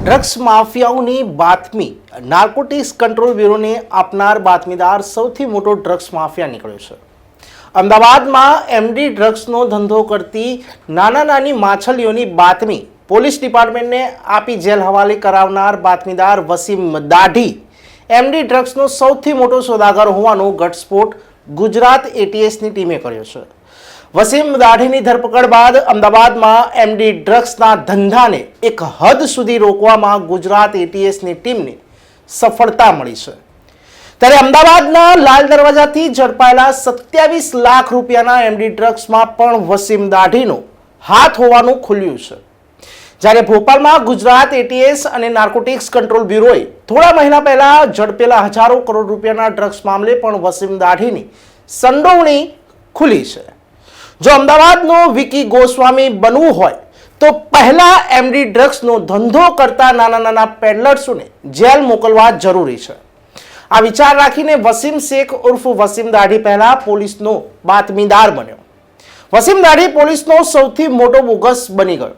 Drugs માફિયાઓની બાતમી. Narcotics control બ્યુરોને આપનાર બાતમીદાર સૌથી મોટો ડ્રગ્સ માફિયા નીકળ્યો છે. અમદાવાદમાં એમડી ડ્રગ્સનો ધંધો કરતી નાના નાની માછલીઓની બાતમી પોલીસ ડિપાર્ટમેન્ટને આપી જેલ હવાલે કરાવનાર બાતમીદાર વસીમ દાઢી. એમડી ડ્રગ્સનો સૌથી મોટો સોદાગર હોવાનો ઘટસ્ફોટ ગુજરાત એટીએસની ટીમે કર્યો છે. વસીમ દાઢીની ધરપકડ બાદ અમદાવાદમાં એમડી ડ્રગ્સના ધંધાને એક હદ સુધી રોકવામાં ગુજરાત એટીએસની ટીમને સફળતા મળી છે. ત્યારે અમદાવાદના લાલ દરવાજાથી ઝડપાયેલા સત્યાવીસ લાખ રૂપિયાના એમડી ડ્રગ્સમાં પણ વસીમ દાઢીનો હાથ હોવાનું ખુલ્યું છે. જ્યારે ભોપાલમાં ગુજરાત એટીએસ અને નાર્કોટિક્સ કંટ્રોલ બ્યુરોએ થોડા મહિના પહેલા ઝડપેલા હજારો કરોડ રૂપિયાના ડ્રગ્સ મામલે પણ વસીમ દાઢીની સંડોવણી ખુલી છે. જો અમદાવાદનો વિકી ગોસ્વામી બનવું હોય, તો પહેલા એમડી ડ્રગ્સનો ધંધો કરતા નાના નાના પેડલર્સોને જેલ મોકલવા જરૂરી છે. આ વિચાર રાખીને વસીમ શેખ ઉર્ફ વસીમ દાઢી પહેલા પોલીસનો બાતમીદાર બન્યો. વસીમ દાઢી પોલીસનો સૌથી મોટો બોગસ બની ગયો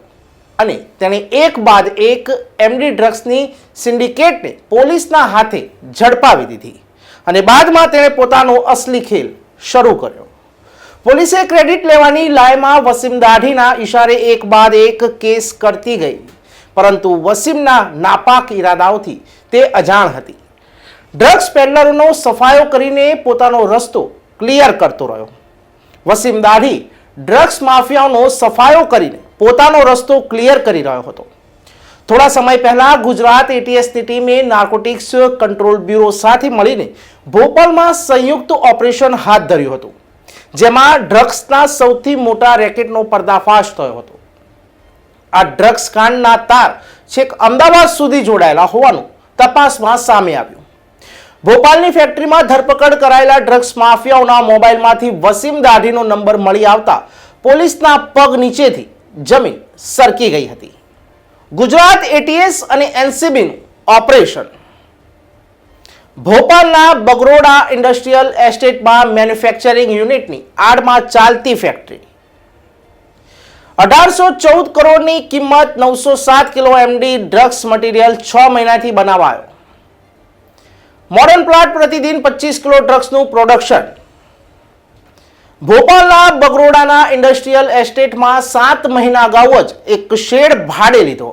અને તેણે એક બાદ એક એમડી ડ્રગ્સની સિન્ડિકેટને પોલીસના હાથે ઝડપાવી દીધી અને બાદમાં તેણે પોતાનો અસલી ખેલ શરૂ કર્યો. પોલીસે ક્રેડિટ લેવાની લાયમાં વસીમ દાઢીના ઇશારે એક બાદ એક કેસ કરતી ગઈ. પરંતુ વસીમના નાપાક ઈરાદાઓથી તે અજાણ હતી. ડ્રગ્સ પેડલરોનો સફાયો કરીને પોતાનો રસ્તો ક્લિયર કરતો રહ્યો. વસીમ દાઢી ડ્રગ્સ માફિયાઓનો સફાયો કરીને પોતાનો રસ્તો ક્લિયર કરી રહ્યો હતો. થોડા સમય પહેલા ગુજરાત એટીએસની ટીમે નાર્કોટિક્સ કંટ્રોલ બ્યુરો સાથે મળીને ભોપાલમાં સંયુક્ત ઓપરેશન હાથ ધર્યું હતું. જેમાં ડ્રગ્સના સૌથી મોટા રેકેટનો પર્દાફાશ થયો હતો. આ ડ્રગ્સ કાંડના તાર છેક અમદાવાદ સુધી જોડાયેલા હોવાનું તપાસમાં સામે આવ્યું. ભોપાલની ફેક્ટરીમાં ધરપકડ કરાયેલા ડ્રગ્સ માફિયાઓના મોબાઈલમાંથી વસીમ દાઢીનો નંબર મળી આવતા પોલીસના પગ નીચેથી જમીન સરકી ગઈ હતી. ગુજરાત એટીએસ અને એનસીબીનું ઓપરેશન ભોપાલના બગરોડા ઇન્ડસ્ટ્રીયલ એસ્ટેટમાં મેન્યુફેક્ચરિંગ યુનિટની આડમાં ચાલતી ફેક્ટરી. અઢારસો ચૌદ કરોડની કિંમત નવસો સાત કિલો એમડી ડ્રગ્સ મટીરિયલ છ મહિનાથી બનાવાયો. મોડર્ન પ્લાન્ટ પ્રતિદિન પચીસ કિલો ડ્રગ્સનું પ્રોડક્શન. ભોપાલના બગરોડાના ઇન્ડસ્ટ્રીયલ એસ્ટેટમાં સાત મહિના અગાઉ જ એક શેડ ભાડે લીધો.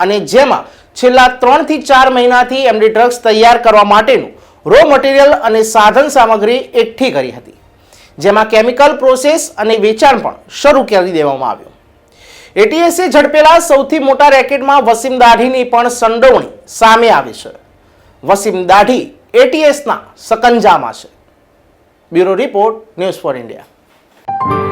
અને જેમાં છેલ્લા ત્રણથી ચાર મહિનાથી એમડી ડ્રગ્સ તૈયાર કરવા માટેનું રો મટીરિયલ અને સાધન સામગ્રી એકઠી કરી હતી. જેમાં કેમિકલ પ્રોસેસ અને વેચાણ પણ શરૂ કરી દેવામાં આવ્યું. એટીએસે ઝડપેલા સૌથી મોટા રેકેટમાં વસીમ દાઢીની પણ સંડોવણી સામે આવી છે. વસીમ દાઢી એટીએસના સકંજામાં છે. Bureau report news for India.